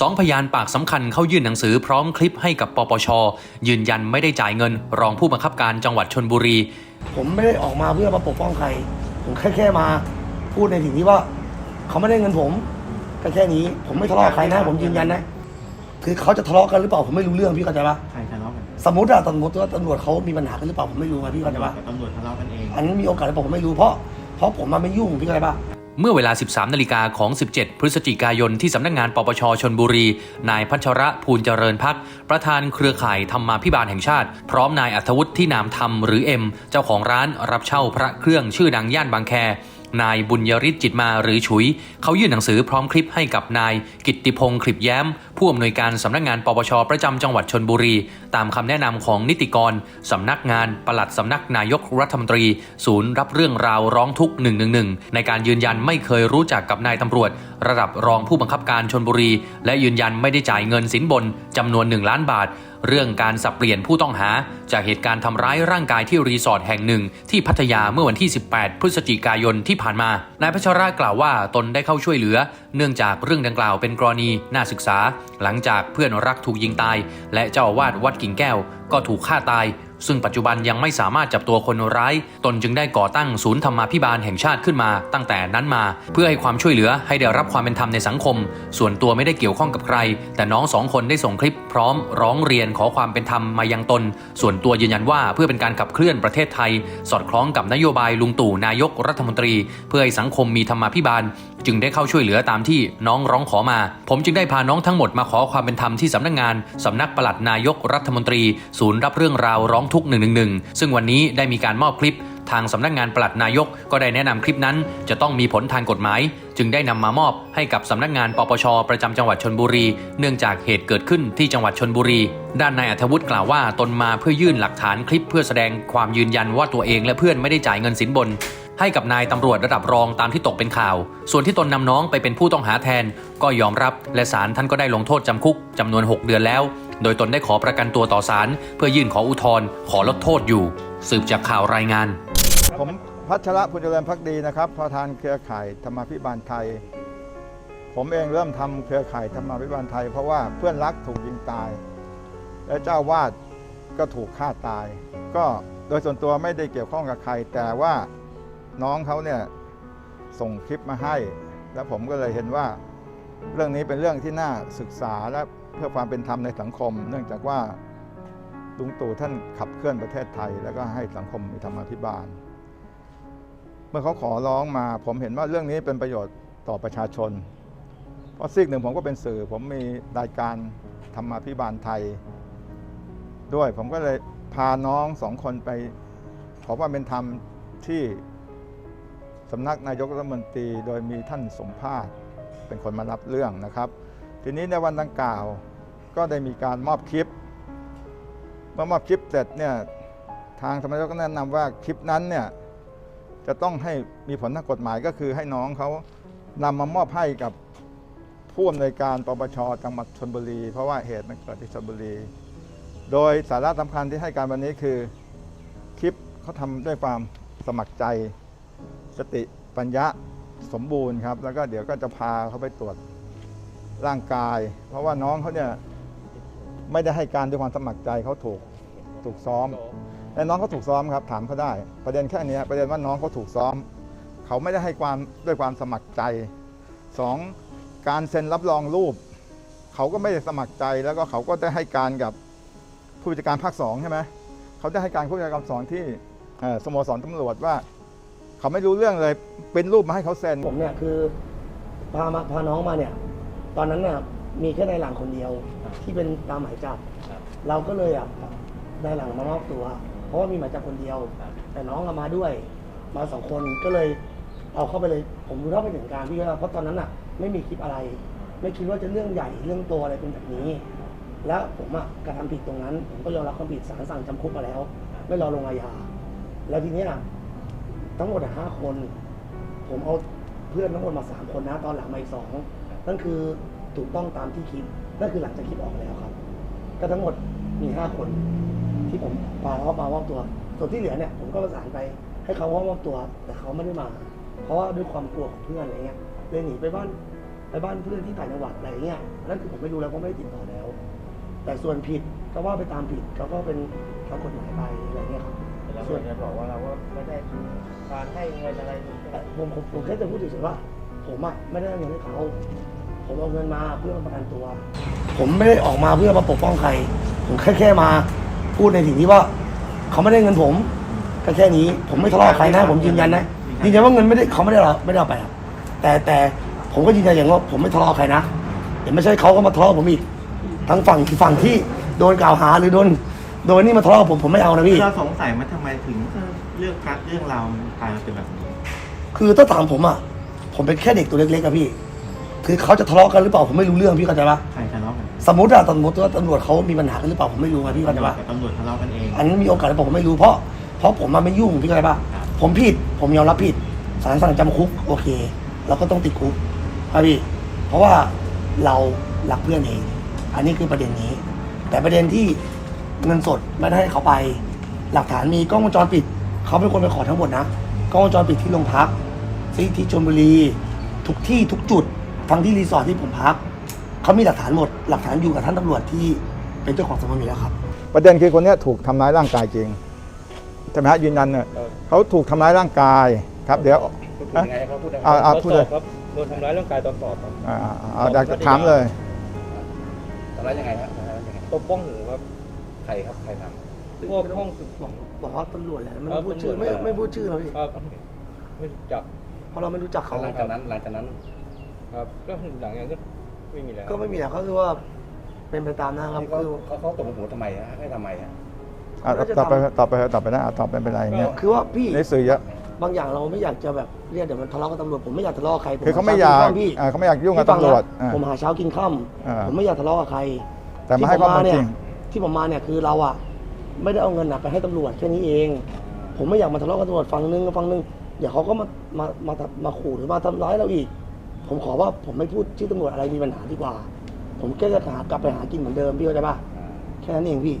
สองพยานปากสำคัญเข้ายื่นหนังสือพร้อมคลิปให้กับปปช ยืนยันไม่ได้จ่ายเงิน รองผู้บังคับการจังหวัดชนบุรี ผมไม่ได้ออกมาเพื่อมาปกป้องใคร ผมแค่แค่มาพูดในสิ่งที่ว่า เขาไม่ได้เงินผมแค่แค่นี้ ผมไม่ทะเลาะกับใครนะผมยืนยันนะคือเขาจะทะเลาะกันหรือเปล่าผมไม่รู้เรื่องพี่เข้าใจปะใครทะเลาะกันสมมติอะตำรวจว่าตำรวจเขามีปัญหากันหรือเปล่าผมไม่รู้ไงพี่เข้าใจปะกับตำรวจทะเลาะกันเองอันนี้มีโอกาสหรือเปล่าผมไม่รู้เพราะเพราะผมมาไม่ยุ่งพี่เข้าใจปะ เมื่อเวลา 13 นาฬิกาของ 17 พฤศจิกายนที่สำนักงานปปชชนบุรี นายพัชระภูลเจริญพัก ประธานเครือข่ายธรรมาพิบาลแห่งชาติ พร้อมนายอัธวุฒิที่นามธรรมหรือเอ็ม เจ้าของร้านรับเช่าพระเครื่องชื่อดังย่านบางแคนายบุญยริศจิตมาหรือฉุย เขายื่นหนังสือพร้อมคลิปให้กับนายกิตติพงศ์คลิปแย้ม ผู้อำนวยการสำนักงานปปชประจำจังหวัดชนบุรีตามคำแนะนำของนิติกรสำนักงานปลัดสำนักนายกรัฐมนตรี ศูนย์รับเรื่องราวร้องทุกข์111 ในการยืนยันไม่เคยรู้จักกับนายตำรวจ ระดับรองผู้บังคับการชนบุรี และยืนยันไม่ได้จ่ายเงินสินบนจำนวน 1 ล้านบาท เรื่องการสับเปลี่ยนผู้ต้องหา จากเหตุการณ์ทำร้ายร่างกายที่รีสอร์ทแห่งหนึ่ง ที่พัทยาเมื่อวันที่ 18 พฤศจิกายนที่ผ่านมา นายพัชระกล่าวว่าตนได้เข้าช่วยเหลือ เนื่องจากเรื่องดังกล่าวเป็นกรณีน่าศึกษา หลังจากเพื่อนรักถูกยิงตาย และเจ้าอาวาสวัดกิ่งแก้ว ก็ถูกฆ่าตาย ซึ่งปัจจุบันยังไม่สามารถจับตัวคนร้าย ตนจึงได้ก่อตั้งศูนย์ธรรมาภิบาลแห่งชาติขึ้นมาตั้งแต่นั้นมา เพื่อให้ความช่วยเหลือให้ได้รับความเป็นธรรมในสังคม ส่วนตัวไม่ได้เกี่ยวข้องกับใคร แต่น้องสองคนได้ส่งคลิปพร้อมร้องเรียนขอความเป็นธรรมมายังตน ส่วนตัวยืนยันว่าเพื่อเป็นการขับเคลื่อนประเทศไทย สอดคล้องกับนโยบายลุงตู่นายกรัฐมนตรี เพื่อให้สังคมมีธรรมาภิบาลจึงได้เข้าช่วยเหลือตามที่น้องร้องขอมา ผมจึงได้พาน้องทั้งหมดมาขอความเป็นธรรมที่สำนักงานสำนักปลัดนายกรัฐมนตรี ศูนย์รับเรื่องราวร้องทุกข์111 ซึ่งวันนี้ได้มีการมอบคลิปทางสำนักงานปลัดนายกก็ได้แนะนำคลิปนั้น จะต้องมีผลทางกฎหมาย จึงได้นำมามอบให้กับสำนักงานปปช ประจำจังหวัดชนบุรี เนื่องจากเหตุเกิดขึ้นที่จังหวัดชนบุรี ด้านนายอัธวุฒิกล่าวว่าตนมาเพื่อยื่นหลักฐานคลิปเพื่อแสดงความยืนยันว่าตัวเองและเพื่อนไม่ได้จ่ายเงินสินบน ให้กับนายตำรวจระดับรองตามที่ตกเป็นข่าว ส่วนที่ตนนำน้องไปเป็นผู้ต้องหาแทน ก็ยอมรับและศาลท่านก็ได้ลงโทษจำคุกจำนวน 6 เดือนแล้ว โดยตนได้ขอประกันตัวต่อศาลเพื่อยื่นขออุทธรณ์ขอลดโทษอยู่ สืบจากข่าวรายงาน ผมพัชระพุญเจริญพักดีนะครับประธานเครือข่ายธรรมาภิบาลไทย ผมเองเริ่มทำเครือข่ายธรรมาภิบาลไทย เพราะว่าเพื่อนรักถูกยิงตาย และเจ้าวาดก็ถูกฆ่าตาย ก็โดยส่วนตัวไม่ได้เกี่ยวข้องกับใครแต่ว่า น้องเขาเนี่ยส่งคลิปมาให้ แล้วผมก็เลยเห็นว่า เรื่องนี้เป็นเรื่องที่น่าศึกษาและเพื่อความเป็นธรรมในสังคม เนื่องจากว่าลุงตู่ท่านขับเคลื่อนประเทศไทย แล้วก็ให้สังคมมีธรรมาภิบาล เมื่อเขาขอร้องมา ผมเห็นว่าเรื่องนี้เป็นประโยชน์ต่อประชาชน เพราะซีกหนึ่งผมก็เป็นสื่อ ผมมีรายการธรรมาภิบาลไทย ด้วยผมก็เลยพาน้องสองคนไปขอความเป็นธรรมที่ สำนักนายกรัฐมนตรีโดยมีท่านสมภาษ์เป็นคนมารับเรื่องนะครับ ทีนี้ในวันดังกล่าวก็ได้มีการมอบคลิป เมื่อมอบคลิปเสร็จเนี่ยทางสำนักกก็แนะนำว่าคลิปนั้นเนี่ยจะต้องให้มีผลทางกฎหมายก็คือให้น้องเขานำมามอบให้กับผู้อำนวยการปปชจังหวัดชนบุรี เพราะว่าเหตุมันเกิดที่ชนบุรี โดยสาระสำคัญที่ให้การวันนี้คือคลิปเขาทำด้วยความสมัครใจ สติปัญญะสมบูรณ์ครับ แล้วก็เดี๋ยวก็จะพาเขาไปตรวจร่างกาย เพราะว่าน้องเขาเนี่ยไม่ได้ให้การด้วยความสมัครใจเขาถูกถูกซ้อมแต่น้องเขาถูกซ้อมครับ ถามเขาได้ ประเด็นแค่นี้ประเด็นว่าน้องเขาถูกซ้อม เขาไม่ได้ให้ความด้วยความสมัครใจสองการเซ็นรับรองรูป เขาก็ไม่ได้สมัครใจแล้วก็เขาก็ได้ให้การกับผู้จัดการภาคสองใช่ไหมเขาได้ให้การผู้จัดการภาคสองที่เอ่อสโมสรตำรวจว่า เขาไม่รู้เรื่องเลย เป็นรูปมาให้เขาเซ็นผมเนี่ยคือพามาพาน้องมาเนี่ย ตอนนั้นเนี่ยมีแค่ในายหลังคนเดียวที่เป็นตามหมายจับ เราก็เลยอะนายหลังมามอบตัว เพราะว่ามีหมายจับคนเดียว แต่น้องเอามาด้วย มาสองคนก็เลยเอาเข้าไปเลย ผมรู้เท่าไม่ถึงการพี่ว่าเพราะตอนนั้นอะ ไม่มีคลิปอะไร ไม่คิดว่าจะเรื่องใหญ่เรื่องโตัวอะไรเป็นแบบนี้ แล้วผมอะกระทำผิดตรงนั้น ผมก็ยอมรับความผิดศาลสั่งจำคุกมาแล้ว ไม่รอลงอาญาแล้วทีเนี้ย ทั้งหมดห้าคน ผมเอาเพื่อนทั้งหมดมาสามคนนะตอนหลังมาอีกสองนั่นคือถูกต้องตามที่คิดนั่นคือหลังจากคลิปออกแล้วครับ ก็ทั้งหมดมีห้าคน ที่ผมพาเขามามอบตัว ส่วนที่เหลือเนี่ยผมก็ประสานไปให้เขามามอบตัว แต่เขาไม่ได้มา เพราะว่าด้วยความกลัวของเพื่อนอะไรเงี้ยเลยหนีไปบ้านไปบ้านเพื่อนที่ต่างจังหวัดอะไรเงี้ยนั่นคือผมไม่รู้แล้วเพราะไม่ได้ติดต่อแล้ว แต่ส่วนผิดก็ว่าไปตามผิดเขาก็เป็นทางกฎหมายไปอะไรเงี้ยครับ แล้วเพื่อนจะบอกว่าเราก็ไม่ได้การให้เงินอะไรแต่ผมผมผมแค่จะพูดเฉยๆว่า ผมอะไม่ได้เอาเงินให้เขา ผมเอาเงินมาเพื่อมาประกันตัว ผมไม่ได้ออกมาเพื่อมาปกป้องใคร ผมแค่แค่มาพูดในสิ่งที่ว่า เขาไม่ได้เงินผมก็แค่นี้ ผมไม่ทะเลาะกับใครนะ ผมยืนยันนะยืนยันว่าเงินไม่ได้เขาไม่ได้เอาไม่ได้เอาไปครับแต่แต่ผมก็ยืนยันอย่างว่าผมไม่ทะเลาะกับใครนะเดี๋ยวไม่ใช่เขาก็มาทะเลาะผมอีกทั้งฝั่งฝั่งที่โดนกล่าวหาหรือโดน โดนนี่มาทะเลาะกับผมผมไม่เอานะพี่ เราสงสัยว่าทำไมถึงเรื่องการเรื่องราวมันกลายมาเป็นแบบนี้คือถ้าถามผมอะ ผมเป็นแค่เด็กตัวเล็กๆอะพี่ คือเขาจะทะเลาะกันหรือเปล่าผมไม่รู้เรื่องพี่เข้าใจปะใครทะเลาะกันสมมติอะสมมติว่าตำรวจเขามีปัญหากันหรือเปล่าผมไม่รู้ไงพี่เข้าใจตำรวจปะ กับตำรวจทะเลาะกันเอง อันนี้มีโอกาสหรือเปล่าผมไม่รู้เพราะเพราะผมมาไม่ยุ่งพี่เข้าใจปะครับ ผมผิด ผมยอมรับผิดศาลสั่งจำคุก โอเค เราก็ต้องติดคุกครับพี่เพราะว่าเรารักเพื่อนเอง อันนี้คือประเด็นนี้ แต่ประเด็นที่ เงินสดไม่ได้ให้เขาไป หลักฐานมีกล้องวงจรปิด เขาเป็นคนไปขอทั้งหมดนะกล้องวงจรปิดที่โรงพักที่ที่ชลบุรี ทุกที่ทุกจุดทั้งที่รีสอร์ทที่ผมพักเขามีหลักฐานหมด หลักฐานอยู่กับท่านตำรวจที่เป็นเจ้าของสำนวนอยู่แล้วครับ ประเด็นคือคนเนี้ยถูกทำร้ายร่างกายจริงใช่ไหมฮะยืนยันเนี่ยเขาถูกทำร้ายร่างกายครับ เดี๋ยว พูดยังไงเขาพูดยังไงอ่าอ่าพูดเลย ครับโดนทำร้ายร่างกายตอนสอบครับอ่าอ่าอ่าอยากจะถามเลยทำร้ายยังไงครับทำร้ายยังไงตบบ้องหูครับ ใครครับใครทพวกห้องสืบบอกบอกว่าตำรวจแหละไม่ครัต้อบงพูดตำรวจชื่อไม่ไม่พูดชื่อเราพี่ครับไม่จับเพราะเราไม่รู้จักำเขาหลังจากนั้นหลังจากนั้น ครับก็หลังจากนั้นก็ไม่มีแล้วก็ไม่มีแล้วก็คือว่าเป็นไปตามนะครับเขาคือเขาเขาตบหัวทำไมฮะให้ทำไมฮะอะตอบไปตอบไปตอบไปนะอะตอบไปเป็นไรอย่างเงี้ยคือว่าพี่ในสื่อเยอะบางอย่างเราไม่อยากจะแบบเรียกเดี๋ยวมันทะเลาะกับตำรวจผมไม่อยากทะเลาะกับใครผคือเขาไม่อยากหช้นพี่อ่าเขาไม่อยากยุ่งกับพี่ฟัตำรวจนะอ่าผมหาเช้ากินค่อ่าำผมไม่อยากทะเลาะกับใคร แต่มาให้ข้อมูลจริง ที่ผมมาเนี่ยคือเราอะไม่ได้เอาเงินอะไปให้ตำรวจแค่นี้เอง ผมไม่อยากมาทะเลาะกับตำรวจฝั่งนึงกับฝั่งนึงเดี๋ยวเขาก็มามามามามาขู่หรือมาทำร้ายเราอีก ผมขอว่าผมไม่พูดชื่อตำรวจอะไรมีปัญหาดีกว่า ผมแค่จะหากลับไปหากินเหมือนเดิมพี่เข้าใจปะแค่นั้นเองพี่